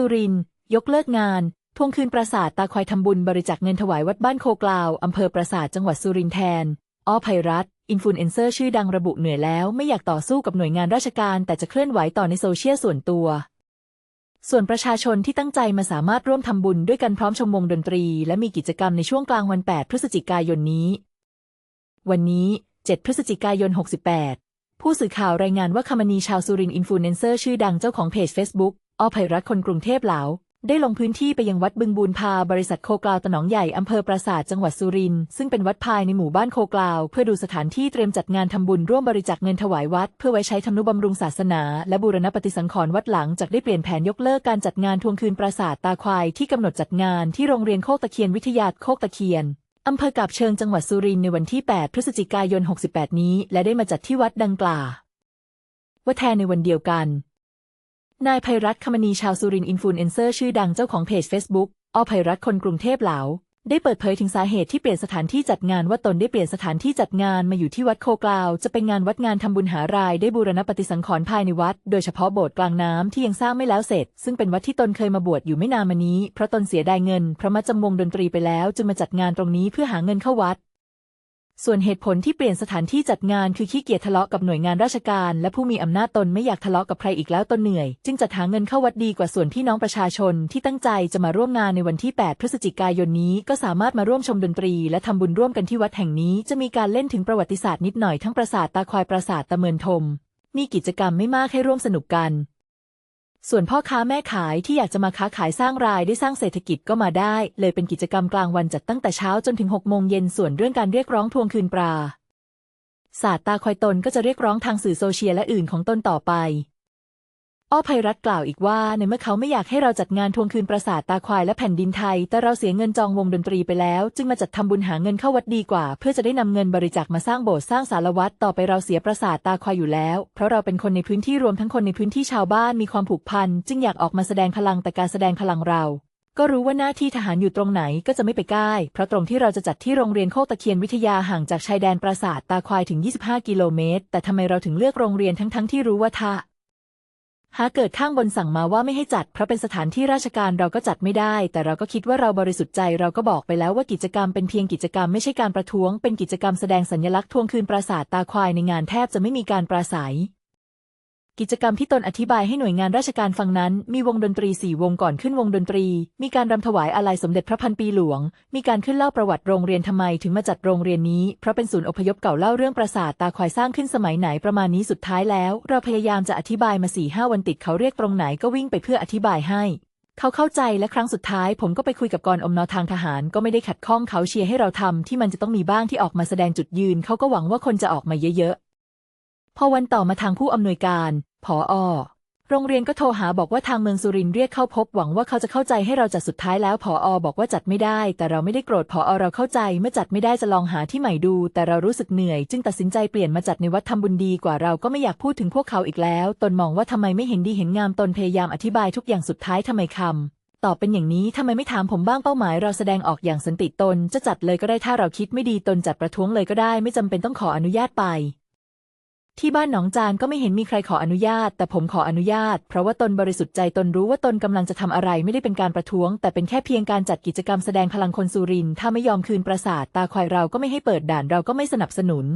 สุริน ยกเลิกงานทวงคืนปราสาทตาควายทำบุญบริจาคเงินถวายวัดบ้านโคกลาวอำเภอปราสาทจังหวัดสุรินทร์แทนอ้อภัยรัตอินฟลูเอนเซอร์ชื่อดังระบุเหนื่อยแล้ว ไม่อยากต่อสู้กับหน่วยงานราชการ แต่จะเคลื่อนไหวต่อในโซเชียลส่วนตัว ส่วนประชาชนที่ตั้งใจมาสามารถร่วมทำบุญด้วยกันพร้อมชมวงดนตรี และมีกิจกรรมในช่วงกลางวัน 8 พฤศจิกายนนี้ วันนี้ 7 พฤศจิกายน 68 ผู้สื่อข่าวรายงานว่าคมณีชาวสุรินอินฟลูเอนเซอร์ชื่อดังเจ้าของเพจ Facebook อภัยรัตน์คนกรุงเทพเหลาได้ลงพื้นที่ไปยังวัดบึงบูนพาบริษัทโคกลาวตะหนองใหญ่อำเภอปราสาทจังหวัดสุรินทร์ซึ่งเป็นวัดภายในหมู่บ้านโคกลาว เพื่อดูสถานที่เตรียมจัดงานทำบุญร่วมบริจาคเงินถวายวัด เพื่อไว้ใช้ทำนุบำรุงศาสนา และบูรณปฏิสังขรณ์วัดหลังจากได้เปลี่ยนแผนยกเลิกการจัดงานทวงคืนปราสาทตาควายที่กำหนดจัดงานที่โรงเรียนโคกตะเคียนวิทยาโคกตะเคียนอำเภอกาบเชิงจังหวัดสุรินทร์ในวันที่ 8 พฤศจิกายน 68 นี้ และได้มาจัดที่วัดดังกล่าวว่าแทนในวันเดียวกัน นายภัยรัตคมณีชาวสุรินทร์อินฟลูเอนเซอร์ชื่อดังเจ้าของเพจ Facebook อ้อภัยรัตคนกรุงเทพเหลาได้เปิดเผยถึงสาเหตุที่เปลี่ยนสถานที่จัดงานว่าตนได้เปลี่ยนสถานที่จัดงานมาอยู่ที่วัดโคกลาว จะเป็นงานวัดงานทำบุญหารายได้บูรณปฏิสังขรณ์ภายในวัด โดยเฉพาะโบสถ์กลางน้ำที่ยังสร้างไม่แล้วเสร็จ ซึ่งเป็นวัดที่ตนเคยมาบวชอยู่ไม่นานมานี้ เพราะตนเสียดายเงินเพราะมาจำวงดนตรีไปแล้วจึงมาจัดงานตรงนี้เพื่อหาเงินเข้าวัด ส่วนเหตุผลที่เปลี่ยนสถานที่จัดงานคือขี้เกียจทะเลาะกับหน่วยงานราชการ และผู้มีอำนาจตนไม่อยากทะเลาะกับใครอีกแล้วตนเหนื่อย จึงจัดหาเงินเข้าวัดดีกว่าส่วนพี่น้องประชาชนที่ตั้งใจจะมาร่วมงานในวันที่ 8 พฤศจิกายนนี้ ก็สามารถมาร่วมชมดนตรี และทำบุญร่วมกันที่วัดแห่งนี้ จะมีการเล่นถึงประวัติศาสตร์นิดหน่อยทั้งปราสาทตาควายปราสาทตะเมินทม มีกิจกรรมไม่มากให้ร่วมสนุกกัน ส่วนพ่อค้าแม่ขายที่อยากจะมาค้าขายสร้างรายได้สร้างเศรษฐกิจก็มาได้ เลยเป็นกิจกรรมกลางวันจัดตั้งแต่เช้าจนถึง6โมงเย็นส่วนเรื่องการเรียกร้องทวงคืนปลาศาสตร์ตาคอยตนก็จะเรียกร้องทางสื่อโซเชียลและอื่นของตนต่อไป อ้อภัยรัตน์กล่าวอีกว่าในเมื่อเขาไม่อยากให้เราจัดงานทวงคืนปราสาทตาควายและแผ่นดินไทย แต่เราเสียเงินจองวงดนตรีไปแล้ว จึงมาจัดทำบุญหาเงินเข้าวัดดีกว่า เพื่อจะได้นำเงินบริจาคมาสร้างโบสถ์สร้างสารวัตรต่อไปเราเสียปราสาทตาควายอยู่แล้ว เพราะเราเป็นคนในพื้นที่รวมทั้งคนในพื้นที่ชาวบ้านมีความผูกพันจึงอยากออกมาแสดงพลังแต่การแสดงพลังเรา ก็รู้ว่าหน้าที่ทหารอยู่ตรงไหนก็จะไม่ไปใกล้เพราะตรงที่เราจะจัดที่โรงเรียนโคกตะเคียนวิทยาห่างจากชายแดนปราสาทตาควายถึง 25 กิโลเมตร แต่ทำไมเราถึงเลือกโรงเรียนทั้งๆทที่รู้ว่าถ้า หาเกิดข้างบนสั่งมาว่าไม่ให้จัดเพราะเป็นสถานที่ราชการเราก็จัดไม่ได้ แต่เราก็คิดว่าเราบริสุทธิ์ใจเราก็บอกไปแล้วว่ากิจกรรมเป็นเพียงกิจกรรมไม่ใช่การประท้วง เป็นกิจกรรมแสดงสัญลักษณ์ทวงคืนปราสาทตาควายในงานแทบจะไม่มีการปราศัย กิจกรรมที่ตนอธิบายให้หน่วยงานราชการฟังนั้น มีวงดนตรีสี่วงก่อนขึ้นวงดนตรี มีการรำถวายอาลัยสมเด็จพระพันปีหลวง มีการขึ้นเล่าประวัติโรงเรียนทำไมถึงมาจัดโรงเรียนนี้ เพราะเป็นศูนย์อพยพเก่าเล่าเรื่องปราสาทตาควายสร้างขึ้นสมัยไหนประมาณนี้สุดท้ายแล้ว เราพยายามจะอธิบายมาสี่ห้าวันติดเขาเรียกตรงไหนก็วิ่งไปเพื่ออธิบายให้เขาเข้าใจและครั้งสุดท้าย ผมก็ไปคุยกับกรอมนทางทหารก็ไม่ได้ขัดข้องเขาเชียร์ให้เราทำที่มันจะต้องมีบ้างที่ออกมาแสดงจุดยืน เขาก็หวังว่าคนจะออกมาเยอะๆ พอวันต่อมาทางผู้อำนวยการ ผออโรงเรียนก็โทรหาบอกว่าทางเมืองสุรินทร์เรียกเข้าพบหวังว่าเขาจะเข้าใจให้เราจัดสุดท้ายแล้วผออบอกว่าจัดไม่ได้ แต่เราไม่ได้โกรธผออเราเข้าใจเมื่อจัดไม่ได้จะลองหาที่ใหม่ดู แต่เรารู้สึกเหนื่อย จึงตัดสินใจเปลี่ยนมาจัดในวัดทำบุญดีกว่าเราก็ไม่อยากพูดถึงพวกเขาอีกแล้ว ตนมองว่าทำไมไม่เห็นดีเห็นงามตนพยายามอธิบายทุกอย่างสุดท้ายทำไมคำตอบเป็นอย่างนี้ทำไมไม่ถามผมบ้างเป้าหมาย เราแสดงออกอย่างสันติตน จะจัดเลยก็ได้ถ้าเราคิดไม่ดีตนจัดประท้วงเลยก็ได้ ไม่จำเป็นต้องขออนุญาตไป ที่บ้านหนองจานก็ไม่เห็นมีใครขออนุญาต แต่ผมขออนุญาต เพราะว่าตนบริสุทธิ์ใจตนรู้ว่าตนกำลังจะทำอะไรไม่ได้เป็นการประท้วง แต่เป็นแค่เพียงการจัดกิจกรรมแสดงพลังคนสุรินถ้าไม่ยอมคืนปราสาทตาควายเราก็ไม่ให้เปิดด่านเราก็ไม่สนับสนุน